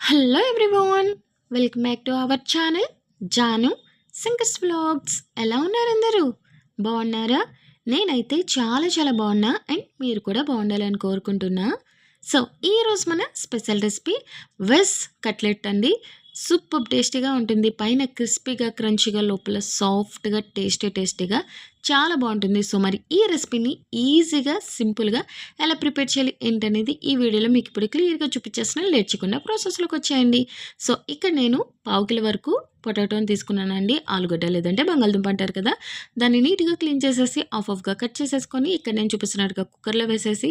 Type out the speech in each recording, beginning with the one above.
Hello everyone welcome back to our channel Janu సింకస్ vlogs ఎలా ఉన్నారు అందరూ? బాగున్నారా? నేనైతే చాలా చాలా బాగున్నా అండ్ మీరు కూడా బాగుండాలని కోరుకుంటున్నా. సో ఈరోజు మన స్పెషల్ రెసిపీ వెజ్ కట్లెట్ అండి. సూపర్ టేస్టీగా ఉంటుంది. పైన క్రిస్పీగా క్రంచీగా లోపల సాఫ్ట్గా టేస్టీ టేస్టీగా చాలా బాగుంటుంది. సో మరి ఈ రెసిపీని ఈజీగా సింపుల్గా ఎలా ప్రిపేర్ చేయాలి ఏంటనేది ఈ వీడియోలో మీకు ఇప్పుడు క్లియర్గా చూపించేసిన లేర్చకుండా ప్రాసెస్లోకి వచ్చాయండి. సో ఇక్కడ నేను పావు కిలో వరకు పొటాటోని తీసుకున్నానండి. ఆలుగడ్డ లేదంటే బంగాళదుంప అంటారు కదా దాన్ని నీట్గా క్లీన్ చేసేసి ఆఫ్ ఆఫ్గా కట్ చేసేసుకొని ఇక్కడ నేను చూపిస్తున్నట్టుగా కుక్కర్లో వేసేసి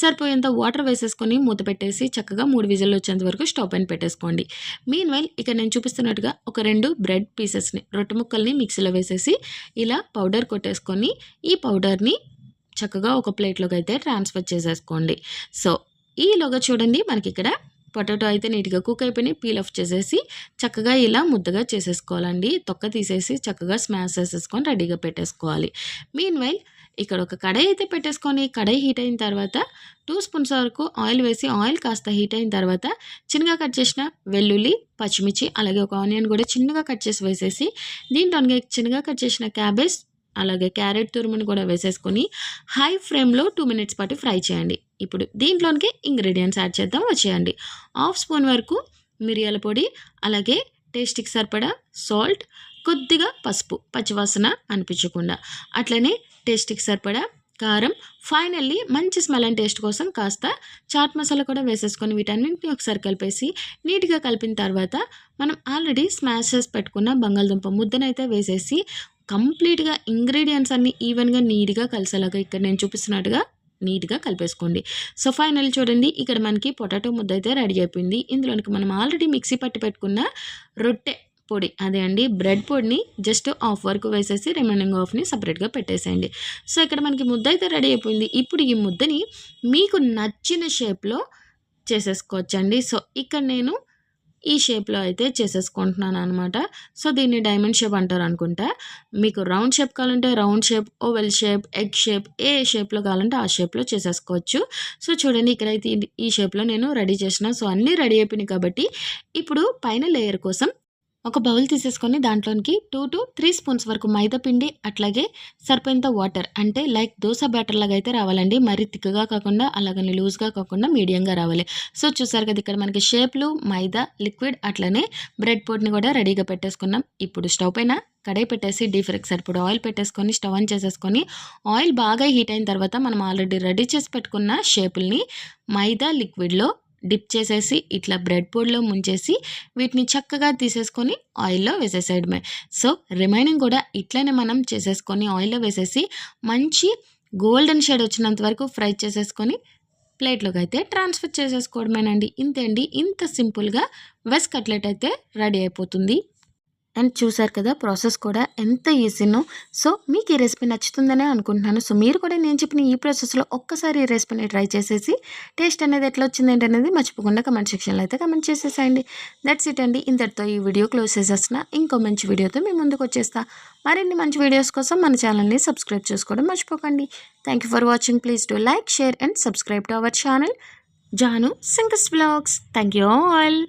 సరిపోయేంత వాటర్ వేసేసుకొని మూత పెట్టేసి చక్కగా మూడు విజిల్లు వచ్చేంత వరకు స్టవ్ పైన పెట్టేసుకోండి. మీన్ వైల్ ఇక్కడ నేను చూపిస్తున్నట్టుగా ఒక రెండు బ్రెడ్ పీసెస్ని రొట్టె ముక్కల్ని మిక్సీలో వేసేసి ఇలా పౌడర్ పెట్టేసుకొని ఈ పౌడర్ని చక్కగా ఒక ప్లేట్లోకి అయితే ట్రాన్స్ఫర్ చేసేసుకోండి. సో ఈలోగా చూడండి మనకి ఇక్కడ పొటాటో అయితే నీట్గా కుక్ అయిపోయినాయి. పీల్ ఆఫ్ చేసేసి చక్కగా ఇలా ముద్దగా చేసేసుకోవాలండి. తొక్క తీసేసి చక్కగా స్మాష్ చేసేసుకొని రెడీగా పెట్టేసుకోవాలి. మీన్ వైల్ ఇక్కడ ఒక కడాయి అయితే పెట్టేసుకొని కడాయి హీట్ అయిన తర్వాత టూ స్పూన్స్ వరకు ఆయిల్ వేసి ఆయిల్ కాస్త హీట్ అయిన తర్వాత చిన్నగా కట్ చేసిన వెల్లుల్లి పచ్చిమిర్చి అలాగే ఒక ఆనియన్ కూడా చిన్నగా కట్ చేసి వేసేసి దీంట్లో చిన్నగా కట్ చేసిన క్యాబేజ్ అలాగే క్యారెట్ తురుమును కూడా వేసేసుకొని హై ఫ్లేమ్లో టూ మినిట్స్ పాటు ఫ్రై చేయండి. ఇప్పుడు దీంట్లోనికి ఇంగ్రీడియంట్స్ యాడ్ చేద్దాం వచ్చేయండి. హాఫ్ స్పూన్ వరకు మిరియాల పొడి అలాగే టేస్ట్కి సరిపడా సాల్ట్ కొద్దిగా పసుపు పచ్చివాసన అనిపించకుండా. అట్లనే టేస్ట్కి సరిపడా కారం ఫైనల్లీ మంచి స్మెల్ అండ్ టేస్ట్ కోసం కాస్త చాట్ మసాలా కూడా వేసేసుకొని వీటన్నింటిని ఒకసారి కలిపేసి నీట్గా కలిపిన తర్వాత మనం ఆల్రెడీ స్మాష్ చేసి పెట్టుకున్న బంగాళదుంప ముద్దనైతే వేసేసి కంప్లీట్గా ఇంగ్రీడియంట్స్ అన్నీ ఈవెన్గా నీట్గా కలిసేలాగా ఇక్కడ నేను చూపిస్తున్నట్టుగా నీట్గా కలిపేసుకోండి. సో ఫైనల్ చూడండి. ఇక్కడ మనకి పొటాటో ముద్ద అయితే రెడీ అయిపోయింది. ఇందులోనికి మనం ఆల్రెడీ మిక్సీ పట్టి పెట్టుకున్న రొట్టె పొడి అదే అండి బ్రెడ్ పొడిని జస్ట్ ఆఫ్ వరకు వేసేసి రిమైనింగ్ ఆఫ్ని సపరేట్గా పెట్టేసేయండి. సో ఇక్కడ మనకి ముద్ద అయితే రెడీ అయిపోయింది. ఇప్పుడు ఈ ముద్దని మీకు నచ్చిన షేప్లో చేసేసుకోవచ్చండి. సో ఇక్కడ నేను ఈ షేప్లో అయితే చేసేసుకుంటున్నాను అనమాట సో దీన్ని డైమండ్ షేప్ అంటారు అనుకుంటా. మీకు రౌండ్ షేప్ కావాలంటే round shape oval shape egg shape ఏ షేప్లో కావాలంటే ఆ షేప్లో చేసేసుకోవచ్చు. సో చూడండి ఇక్కడైతే ఈ షేప్లో నేను రెడీ చేసిన. సో అన్నీ రెడీ అయిపోయినాయి కాబట్టి ఇప్పుడు పైన లేయర్ కోసం ఒక బౌల్ తీసేసుకొని దాంట్లోనికి టూ టు త్రీ స్పూన్స్ వరకు మైదా పిండి అట్లాగే సరిపోయేంత వాటర్ అంటే లైక్ దోశ బ్యాటర్ లాగా అయితే రావాలండి. మరీ తిక్కగా కాకుండా అలాగని లూజ్గా కాకుండా మీడియంగా రావాలి. సో చూసారు కదా ఇక్కడ మనకి షేప్లు మైదా లిక్విడ్ అట్లనే బ్రెడ్ పొడిని కూడా రెడీగా పెట్టేసుకున్నాం. ఇప్పుడు స్టవ్ పైన కడాయి పెట్టేసి డీప్ ఫ్రైకి సరిపడా ఆయిల్ పెట్టేసుకొని స్టవ్ ఆన్ చేసేసుకొని ఆయిల్ బాగా హీట్ అయిన తర్వాత మనం ఆల్రెడీ రెడీ చేసి పెట్టుకున్న షేపుల్ని మైదా లిక్విడ్లో డిప్ చేసేసి ఇట్లా బ్రెడ్ పొడిలో ముంచేసి వీటిని చక్కగా తీసేసుకొని ఆయిల్లో వేసేసేయడమే. సో రిమైనింగ్ కూడా ఇట్లనే మనం చేసేసుకొని ఆయిల్లో వేసేసి మంచి గోల్డెన్ షేడ్ వచ్చినంత వరకు ఫ్రై చేసేసుకొని ప్లేట్లోకి అయితే ట్రాన్స్ఫర్ చేసేసుకోవడమేనండి. ఇంతే అండి ఇంత సింపుల్గా వెస్ కట్లెట్ అయితే రెడీ అయిపోతుంది. అండ్ చూసారు కదా ప్రాసెస్ కూడా ఎంత ఈజీనో. సో మీకు ఈ రెసిపీ నచ్చుతుందనే అనుకుంటున్నాను. సో మీరు కూడా నేను చెప్పిన ఈ ప్రాసెస్లో ఒక్కసారి ఈ రెసిపీని ట్రై చేసేసి టేస్ట్ అనేది ఎట్లా వచ్చింది ఏంటనేది మర్చిపోకుండా కమెంట్ సెక్షన్లో అయితే కమెంట్ చేసేసేయండి. దట్స్ ఇట్ అండి. ఇంతటితో ఈ వీడియో క్లోజ్ చేసేసిన ఇంకో మంచి వీడియోతో మేము ముందుకు వచ్చేస్తా. మరిన్ని మంచి వీడియోస్ కోసం మన ఛానల్ని సబ్స్క్రైబ్ చేసుకోవడం మర్చిపోకండి. Thank for watching please to like share and subscribe to our channel Janu సింగస్ vlogs thank you all